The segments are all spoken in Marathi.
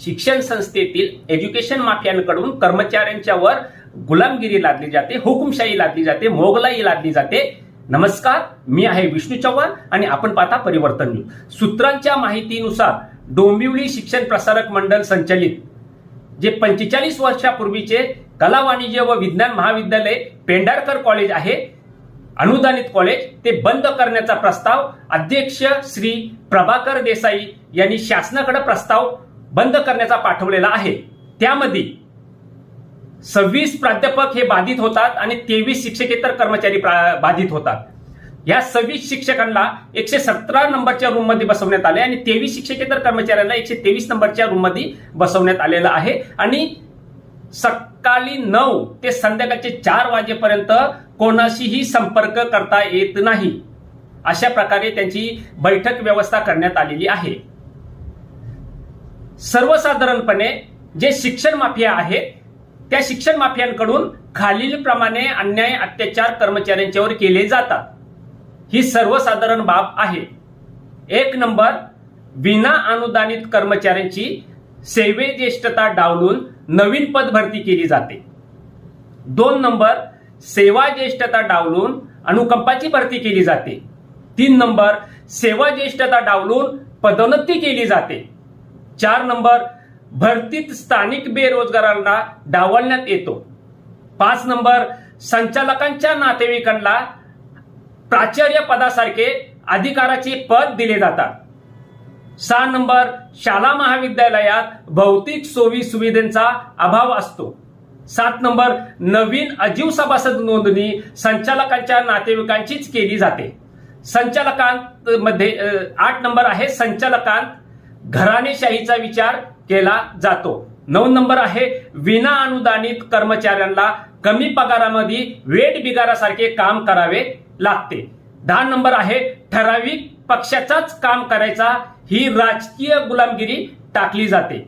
शिक्षण संस्थेतील एज्युकेशन माफियांकडून कर्मचाऱ्यांच्यावर गुलामगिरी लादली जाते हुकुमशाही लादली जाते मोगलाई लादली जाते. नमस्कार मी आहे विष्णू चव्हाण आणि आपण पाहता परिवर्तन न्यूज. सूत्रांच्या माहितीनुसार डोंबिवली शिक्षण प्रसारक मंडळ संचलित जे पंचेचाळीस वर्षापूर्वीचे कला वाणिज्य व विज्ञान महाविद्यालय पेंढारकर कॉलेज आहे अनुदानित कॉलेज ते बंद करण्याचा प्रस्ताव अध्यक्ष श्री प्रभाकर देसाई यांनी शासनाकडे प्रस्ताव बंद करण्याचा पाठवलेला आहे. त्यामध्ये सव्वीस प्राध्यापक हे बाधित होतात आणि तेवीस शिक्षकेतर कर्मचारी प्रा- बाधित होतात. या सव्वीस शिक्षकांना एकशे सतरा नंबरच्या रूममध्ये बसवण्यात आले आणि तेवीस शिक्षकेतर कर्मचाऱ्यांना एकशे तेवीस नंबरच्या रूममध्ये बसवण्यात आलेलं आहे. आणि सकाळी नऊ ते संध्याकाळचे चार वाजेपर्यंत कोणाशीही संपर्क करता येत नाही. अशा प्रकारे त्यांची बैठक व्यवस्था करण्यात आलेली आहे. सर्वसाधारणपणे जे शिक्षण माफिया आहेत त्या शिक्षण माफियांकडून खालीलप्रमाणे अन्याय अत्याचार कर्मचाऱ्यांच्यावर केले जातात. ही सर्वसाधारण बाब आहे. एक नंबर विना अनुदानित कर्मचाऱ्यांची सेवे ज्येष्ठता डावलून नवीन पद भरती केली जाते. दोन नंबर सेवा ज्येष्ठता डावलून अनुकंपाची भरती केली जाते. तीन नंबर सेवा ज्येष्ठता डावलून पदोन्नती केली जाते. चार नंबर भरतीत स्थानिक बेरोजगारांना डावलण्यात येतो. पाच नंबर संचालकांच्या नातेवाईकांना प्राचार्य पदासारखे अधिकाराचे पद दिले जातात. सहा नंबर शाळा महाविद्यालयात भौतिक सोयी सुविधांचा अभाव असतो. सात नंबर नवीन अजीव सभासद नोंदणी संचालकांच्या नातेवाईकांचीच केली जाते. संचालकांत मध्ये आठ नंबर आहे संचालकांत घराणेशाहीचा विचार केला जातो. नऊ नंबर आहे विना अनुदानित कर्मचाऱ्यांना कमी पगारामध्ये वेट बिगारासारखे काम करावे लागते. दहा नंबर आहे ठराविक पक्षाचाच काम करायचा ही राजकीय गुलामगिरी टाकली जाते.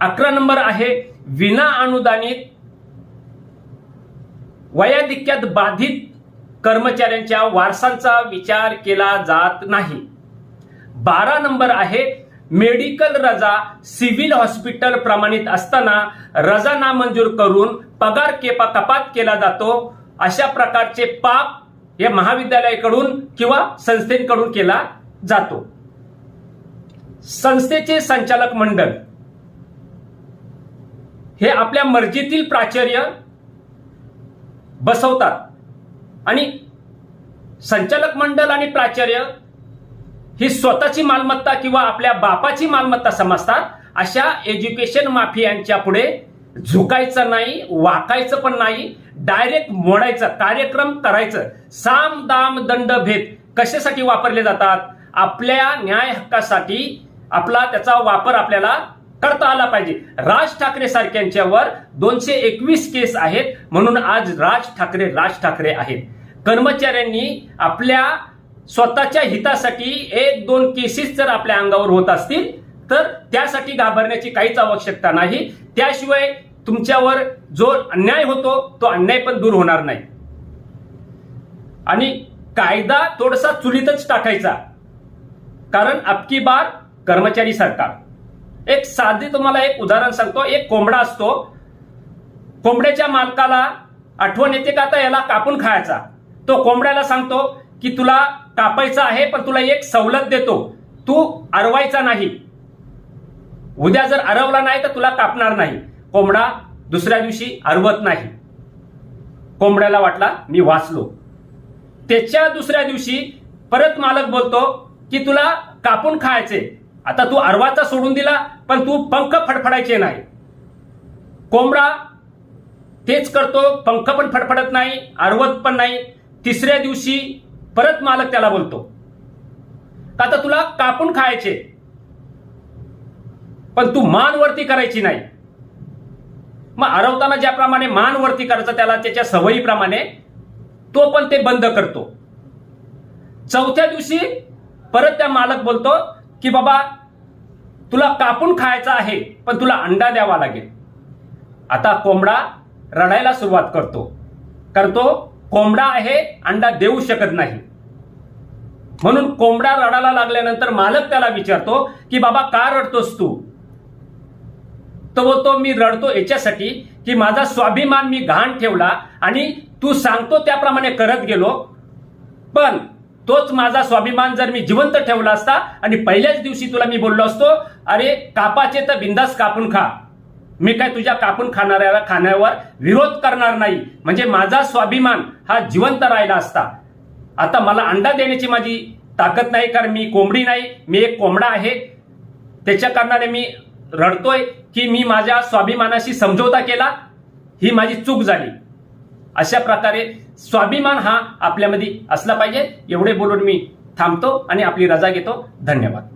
अकरा नंबर आहे विना अनुदानित वयाधिक्यात बाधित कर्मचाऱ्यांच्या वारसांचा विचार केला जात नाही. बारा नंबर आहे. मेडिकल रजा सिव्हिल हॉस्पिटल प्रमाणित असताना रजा नामंजूर करून पगार केपा कपात केला जातो. अशा प्रकारचे पाप या महाविद्यालयाकडून किंवा संस्थेकडून केला जातो. संस्थेचे संचालक मंडळ. हे आपल्या मर्जीतील प्राचार्य बसवतात. आणि संचालक मंडळ आणि प्राचार्य ही स्वतःची मालमत्ता किंवा आपल्या बापाची मालमत्ता समजतात. अशा एज्युकेशन माफियांच्या पुढे झुकायचं नाही वाकायचं पण नाही डायरेक्ट मोडायचं कार्यक्रम करायचं. साम दाम दंड भेद कशासाठी वापरले जातात? आपल्या न्याय हक्कासाठी आपला त्याचा वापर आपल्याला करता आला पाहिजे. राज ठाकरे सारख्यांच्यावर दोनशे एकवीस केस आहेत. म्हणून आज राज ठाकरे राज ठाकरे आहेत. कर्मचाऱ्यांनी आपल्या स्वतःच्या हितासाठी एक दोन केसेस जर आपल्या अंगावर होत असतील तर त्यासाठी घाबरण्याची काहीच आवश्यकता नाही. त्याशिवाय तुमच्यावर जो अन्याय होतो तो अन्याय पण दूर होणार नाही. आणि कायदा थोडासा चुलीतच टाकायचा. कारण अबकी बार कर्मचारी सरकार. एक साधे तुम्हाला एक उदाहरण सांगतो. एक कोंबडा असतो. कोंबड्याच्या मालकाला आठवण येते का? आता याला कापून खायचा. तो कोंबड्याला सांगतो की तुला कापायचं आहे पण तुला एक सवलत देतो. तू अरवायचा नाही. उद्या जर अरवला नाही तर तुला कापणार नाही. कोंबडा दुसऱ्या दिवशी अरवत नाही. कोंबड्याला वाटला मी वाचलो. त्याच्या दुसऱ्या दिवशी परत मालक बोलतो की तुला कापून खायचे. आता तू अरवाचा सोडून दिला पण तू पंख फडफडायचे नाही. कोंबडा तेच करतो पंख पण फडफडत नाही अरवत पण नाही. तिसऱ्या दिवशी परत मालक त्याला बोलतो. का आता तुला कापून खायचे? पण तू मान वरती करायची नाही. मग अरवताना ज्याप्रमाणे मान वरती करायचं त्याला त्याच्या सवयीप्रमाणे तो पण ते बंद करतो. चौथ्या दिवशी परत त्या मालक बोलतो की बाबा तुला कापून खायचा आहे पण तुला अंडा द्यावा लागेल. आता कोंबडा रडायला सुरुवात करतो. कारण तो कोंबडा आहे अंडा देऊ शकत नाही. म्हणून कोंबडा रडायला लागल्यानंतर मालक त्याला विचारतो की बाबा का रडतोस तू? तो तो मी रडतो याच्यासाठी की माझा स्वाभिमान मी घाण ठेवला आणि तू सांगतो त्याप्रमाणे करत गेलो. पण तोच माझा स्वाभिमान जर मी जिवंत ठेवला असता आणि पहिल्याच दिवशी तुला मी बोललो असतो अरे कापाचे तर बिंदास कापून खा. मी काय तुझ्या कापून खाणाऱ्याला खाण्यावर विरोध करणार नाही. म्हणजे माझा स्वाभिमान हा जिवंत राहिला असता. आता मला अंडा देण्याची माझी ताकद नाही कारण मी कोंबडी नाही मी एक कोंबडा आहे. त्याच्या कारणाने मी रडतोय की मी माझ्या स्वाभिमानाशी समझोता केला. ही माझी चूक झाली. अशा प्रकारे स्वाभिमान हा आपल्यामध्ये असला पाहिजे. एवढे बोलून मी थांबतो आणि आपली रजा घेतो. धन्यवाद.